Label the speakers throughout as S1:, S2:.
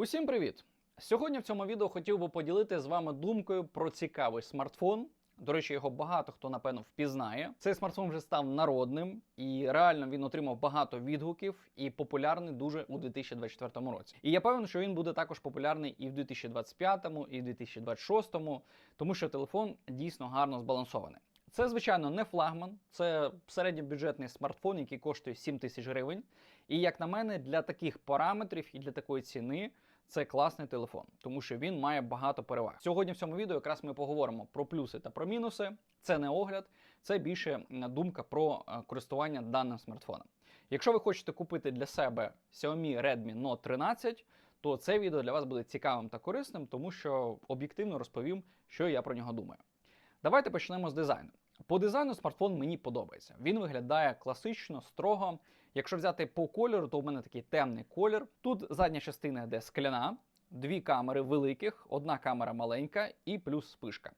S1: Усім привіт! Сьогодні в цьому відео хотів би поділити з вами думкою про цікавий смартфон. До речі, його багато хто напевно впізнає. Цей смартфон вже став народним, і реально він отримав багато відгуків і популярний дуже у 2024 році. І я певен, що він буде також популярний і в 2025, і в 2026, тому що телефон дійсно гарно збалансований. Це, звичайно, не флагман, це середньобюджетний смартфон, який коштує 7 тисяч гривень. І як на мене, для таких параметрів і для такої ціни це класний телефон, тому що він має багато переваг. Сьогодні в цьому відео якраз ми поговоримо про плюси та про мінуси. Це не огляд, це більше думка про е, користування даним смартфоном. Якщо ви хочете купити для себе Xiaomi Redmi Note 13, то це відео для вас буде цікавим та корисним, тому що об'єктивно розповім, що я про нього думаю. Давайте почнемо з дизайну. По дизайну смартфон мені подобається. Він виглядає класично, строго. Якщо взяти по кольору, то у мене такий темний колір. Тут задня частина йде скляна, дві камери великих, одна камера маленька і плюс спишка.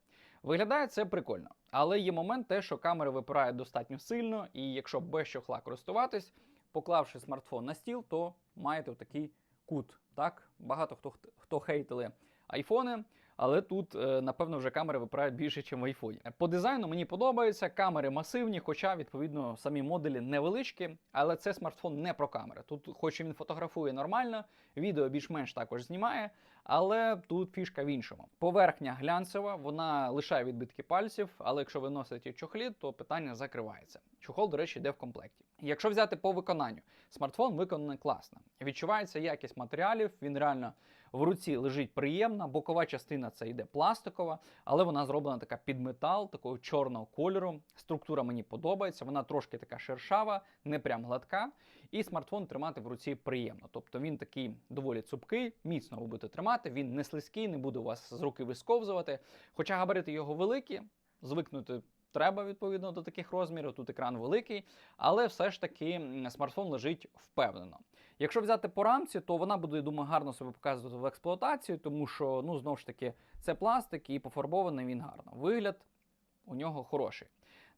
S1: Виглядає це прикольно, але є момент те, що камери випирають достатньо сильно, і якщо без чохла користуватись, поклавши смартфон на стіл, то маєте такий кут. Так, багато хто хто хейтили айфони, але тут, е, напевно, вже камери випирають більше, ніж в iPhone. По дизайну мені подобається, камери масивні, хоча, відповідно, самі моделі невеличкі, але це смартфон не про камери. Тут, хоч він фотографує нормально, відео більш-менш також знімає, але тут фішка в іншому. Поверхня глянцева, вона лишає відбитки пальців, але якщо ви носите чохлі, то питання закривається. Чохол, до речі, йде в комплекті. Якщо взяти по виконанню, смартфон виконаний класно. Відчувається якість матеріалів, він реально в руці лежить приємно. Бокова частина це йде пластикова, але вона зроблена така під метал, такого чорного кольору. Структура мені подобається, вона трошки така шершава, не прям гладка. І смартфон тримати в руці приємно. Тобто він такий доволі цупкий, міцно ви будете тримати, він не слизький, не буде у вас з руки висковзувати. Хоча габарити його великі, звикнути. Треба відповідно до таких розмірів, тут екран великий, але все ж таки смартфон лежить впевнено. Якщо взяти по рамці, то вона буде, я думаю, гарно себе показувати в експлуатації, тому що, ну, знову ж таки, це пластик і пофарбований він гарно. Вигляд у нього хороший.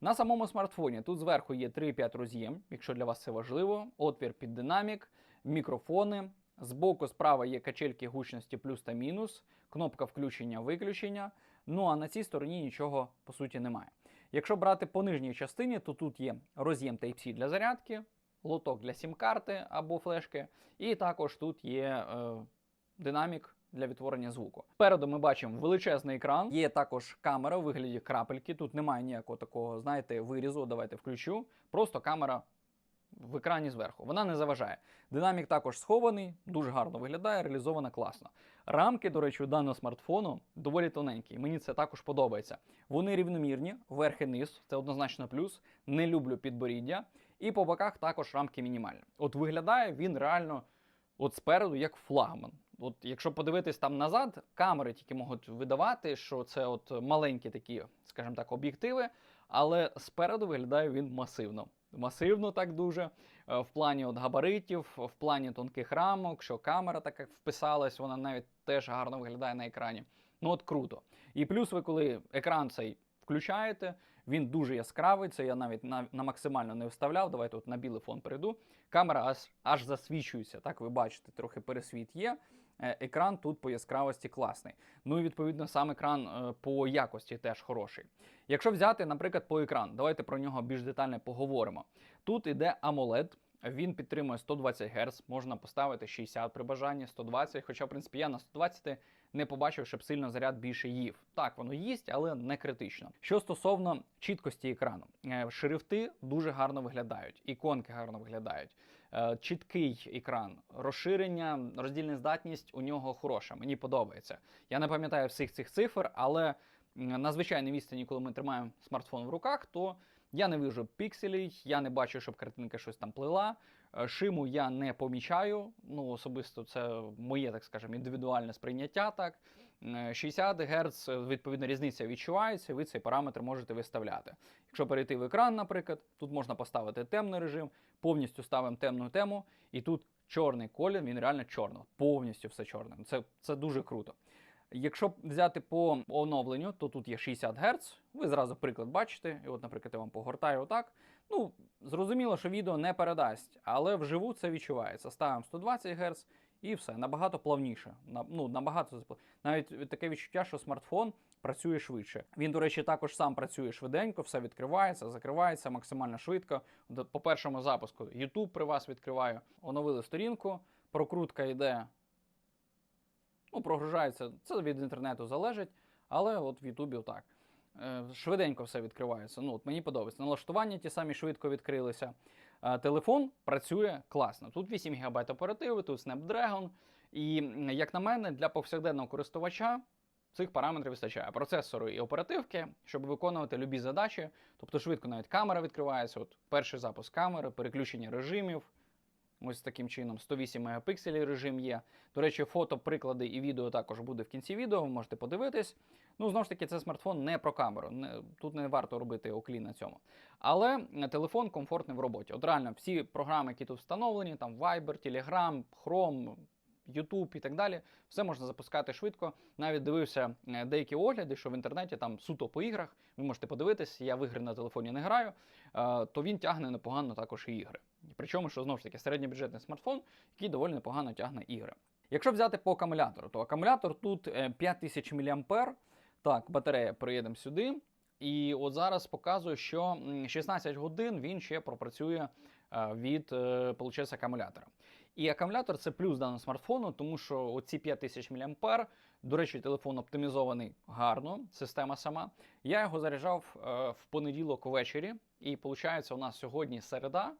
S1: На самому смартфоні тут зверху є 3,5 роз'єм, якщо для вас це важливо, отвір під динамік, мікрофони. Збоку справа є качельки гучності плюс та мінус, кнопка включення-виключення. Ну а на цій стороні нічого по суті немає. Якщо брати по нижній частині, то тут є роз'єм Type-C для зарядки, лоток для сім-карти або флешки, і також тут є е, динамік для відтворення звуку. Спереду ми бачимо величезний екран. Є також камера у вигляді крапельки. Тут немає ніякого такого, знаєте, вирізу. Давайте включу. Просто камера в екрані зверху. Вона не заважає. Динамік також схований, дуже гарно виглядає, реалізована класно. Рамки, до речі, у даного смартфону доволі тоненькі. Мені це також подобається. Вони рівномірні, верх і низ, це однозначно плюс. Не люблю підборіддя. І по боках також рамки мінімальні. От виглядає він реально от спереду як флагман. От якщо подивитись там назад, камери тільки можуть видавати, що це от маленькі такі, скажімо так, об'єктиви, але спереду виглядає він масивно. Масивно так дуже, е, в плані от габаритів, в плані тонких рамок, що камера так як вписалась, вона навіть теж гарно виглядає на екрані. Ну от круто. І плюс ви, коли екран цей включаєте, він дуже яскравий. Це я навіть на, на максимально не вставляв. Давайте от на білий фон перейду. Камера аж, аж засвічується. Так, ви бачите, трохи пересвіт є. Е, Екран тут по яскравості класний. Ну і відповідно сам екран е, по якості теж хороший. Якщо взяти, наприклад, по екран, давайте про нього більш детально поговоримо. Тут іде AMOLED. Він підтримує 120 Гц, можна поставити 60 при бажанні, 120, хоча, в принципі, я на 120 не побачив, щоб сильно заряд більше їв. Так, воно їсть, але не критично. Що стосовно чіткості екрану, Е, шрифти дуже гарно виглядають, іконки гарно виглядають. Е, Чіткий екран, розширення, роздільна здатність у нього хороша. Мені подобається. Я не пам'ятаю всіх цих цифр, але на звичайній відстані, коли ми тримаємо смартфон в руках, то я не вижу пікселів, я не бачу, щоб картинка щось там плила. Е, Шиму я не помічаю. Ну, особисто це моє, так скажемо, індивідуальне сприйняття. Так. Е, 60 Гц, е, відповідно, різниця відчувається, ви цей параметр можете виставляти. Якщо перейти в екран, наприклад, тут можна поставити темний режим, повністю ставимо темну тему, і тут чорний колір, він реально чорний, повністю все чорне. Це, це дуже круто. Якщо взяти по оновленню, то тут є 60 Гц. Ви зразу приклад бачите. І от, наприклад, я вам погортаю отак. Ну, зрозуміло, що відео не передасть, але вживу це відчувається. Ставимо 120 Гц І все набагато плавніше. Ну, набагато навіть таке відчуття, що смартфон працює швидше. Він, до речі, також сам працює швиденько, все відкривається, закривається максимально швидко. По першому запуску YouTube при вас відкриваю. Оновили сторінку, прокрутка йде. Ну, прогружається. Це від інтернету залежить, але от в Ютубі так. Е, Швиденько все відкривається. Ну, от мені подобається. Налаштування ті самі швидко відкрилися. Е, Телефон працює класно. Тут 8 ГБ оперативи, тут Snapdragon. І, як на мене, для повсякденного користувача цих параметрів вистачає. Процесору і оперативки, щоб виконувати любі задачі. Тобто швидко навіть камера відкривається. От перший запуск камери, переключення режимів. Ось таким чином 108 мегапікселів режим є. До речі, фото, приклади і відео також буде в кінці відео, ви можете подивитись. Ну, знову ж таки, це смартфон не про камеру. Не, тут не варто робити оклін на цьому. Але е, телефон комфортний в роботі. От реально, всі програми, які тут встановлені, там Viber, Telegram, Chrome, YouTube і так далі, все можна запускати швидко. Навіть дивився е, деякі огляди, що в інтернеті там суто по іграх. Ви можете подивитись, я в ігри на телефоні не граю, е, то він тягне непогано також і ігри. Причому, що знову ж таки середньобюджетний смартфон, який доволі непогано тягне ігри. Якщо взяти по акумулятору, то акумулятор тут е, 5000 мАh. Так, батарея приїдемо сюди. І от зараз показую, що 16 годин він ще пропрацює е, від е, получається, акумулятора. І акумулятор це плюс даного смартфону, тому що оці 5000 мАh, до речі, телефон оптимізований гарно, система сама. Я його заряджав е, в понеділок ввечері, і виходить, у нас сьогодні середа.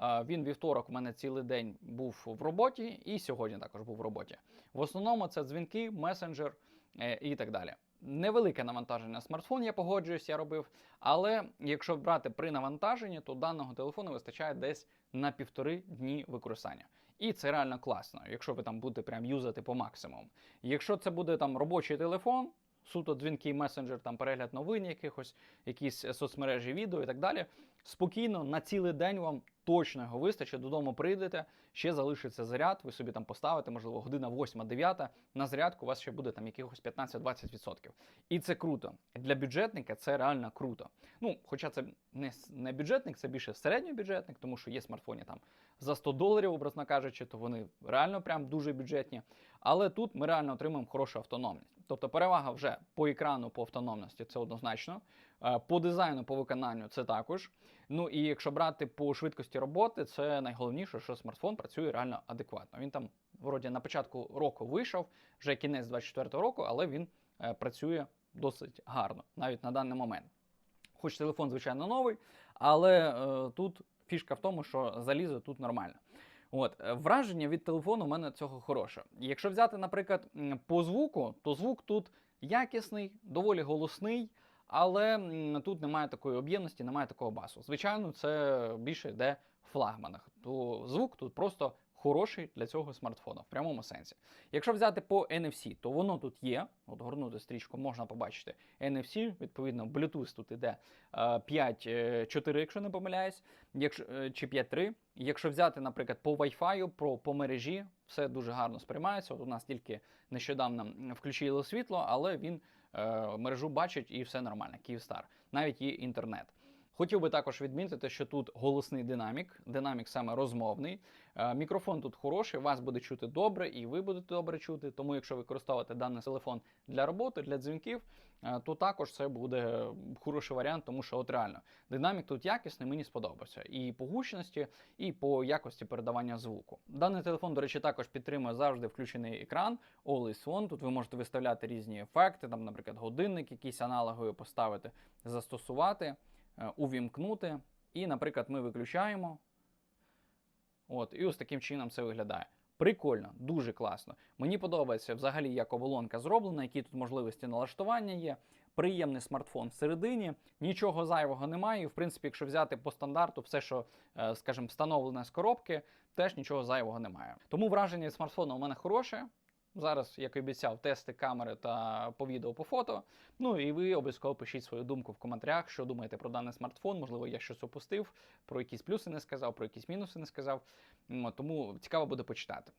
S1: Він вівторок у мене цілий день був в роботі, і сьогодні також був в роботі. В основному це дзвінки, месенджер е, і так далі. Невелике навантаження на смартфон, я погоджуюсь, я робив. Але якщо брати при навантаженні, то даного телефону вистачає десь на півтори дні використання. І це реально класно, якщо ви там будете прям юзати по максимуму. Якщо це буде там робочий телефон, суто дзвінки, месенджер, там перегляд новин, якихось, якісь е, соцмережі, відео і так далі. Спокійно на цілий день вам точно його вистачить. Додому прийдете, ще залишиться заряд. Ви собі там поставите, можливо, година 8-9, на зарядку у вас ще буде там якихось 15-20%. І це круто. Для бюджетника це реально круто. Ну, хоча це не, не бюджетник, це більше середньобюджетник, тому що є смартфони там за 100 доларів, образно кажучи, то вони реально прям дуже бюджетні. Але тут ми реально отримуємо хорошу автономність. Тобто перевага вже по екрану, по автономності це однозначно. Е, По дизайну, по виконанню це також. Ну і якщо брати по швидкості роботи, це найголовніше, що смартфон працює реально адекватно. Він там, вроді, на початку року вийшов, вже кінець 24-го року, але він е, працює досить гарно, навіть на даний момент. Хоч телефон, звичайно, новий, але е, тут фішка в тому, що залізо тут нормально. От, е, враження від телефону у мене цього хороше. Якщо взяти, наприклад, по звуку, то звук тут якісний, доволі голосний, але тут немає такої об'ємності, немає такого басу. Звичайно, це більше йде в флагманах. То звук тут просто хороший для цього смартфона в прямому сенсі. Якщо взяти по NFC, то воно тут є. От горнути стрічку можна побачити. NFC, відповідно, Bluetooth тут іде е, 5.4, якщо не помиляюсь, якщо, е, чи 5.3. Якщо взяти, наприклад, по Wi-Fi, про, по мережі, все дуже гарно сприймається. От у нас тільки нещодавно м, включили світло, але він е, мережу бачить і все нормально. Київстар. Навіть є інтернет. Хотів би також відмітити, що тут голосний динамік, динамік саме розмовний. Е, Мікрофон тут хороший, вас буде чути добре, і ви будете добре чути. Тому, якщо використовувати даний телефон для роботи, для дзвінків, е, то також це буде хороший варіант, тому що от реально динамік тут якісний, мені сподобався. І по гучності, і по якості передавання звуку. Даний телефон, до речі, також підтримує завжди включений екран Always On. Тут ви можете виставляти різні ефекти, там, наприклад, годинник, якийсь аналоговий поставити, застосувати, увімкнути. І, наприклад, ми виключаємо. От, і ось таким чином це виглядає. Прикольно, дуже класно. Мені подобається взагалі, як оболонка зроблена, які тут можливості налаштування є. Приємний смартфон всередині, нічого зайвого немає. І, в принципі, якщо взяти по стандарту, все, що, е, скажімо, встановлене з коробки, теж нічого зайвого немає. Тому враження від смартфону у мене хороше. Зараз, як і обіцяв, тести камери та по відео, по фото. Ну і ви обов'язково пишіть свою думку в коментарях, що думаєте про даний смартфон. Можливо, я щось опустив, про якісь плюси не сказав, про якісь мінуси не сказав. Тому цікаво буде почитати.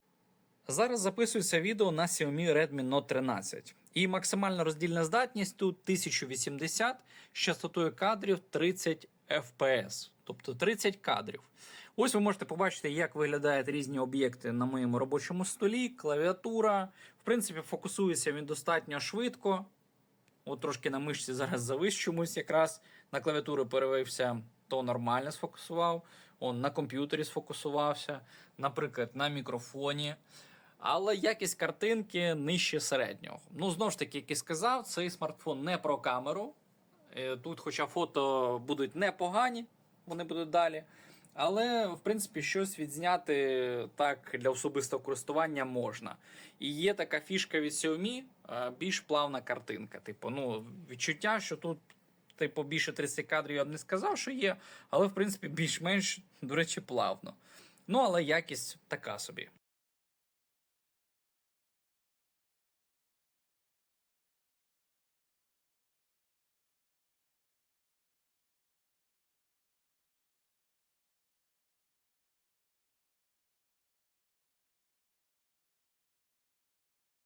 S1: Зараз записується відео на Xiaomi Redmi Note 13. І максимальна роздільна здатність тут 1080 з частотою кадрів 30 FPS. Тобто 30 кадрів. Ось ви можете побачити, як виглядають різні об'єкти на моєму робочому столі, клавіатура. В принципі, фокусується він достатньо швидко. От трошки на мишці зараз завис чомусь якраз на клавіатуру перевився, то нормально сфокусував. Он на комп'ютері сфокусувався, наприклад, на мікрофоні. Але якість картинки нижче середнього. Ну, знову ж таки, як і сказав, цей смартфон не про камеру. Е, Тут, хоча фото будуть непогані, вони будуть далі. Але, в принципі, щось відзняти так для особистого користування можна. І є така фішка від Xiaomi, е, більш плавна картинка. Типу, ну, відчуття, що тут, типу, більше 30 кадрів я б не сказав, що є, але в принципі більш-менш, до речі, плавно. Ну, але якість така собі.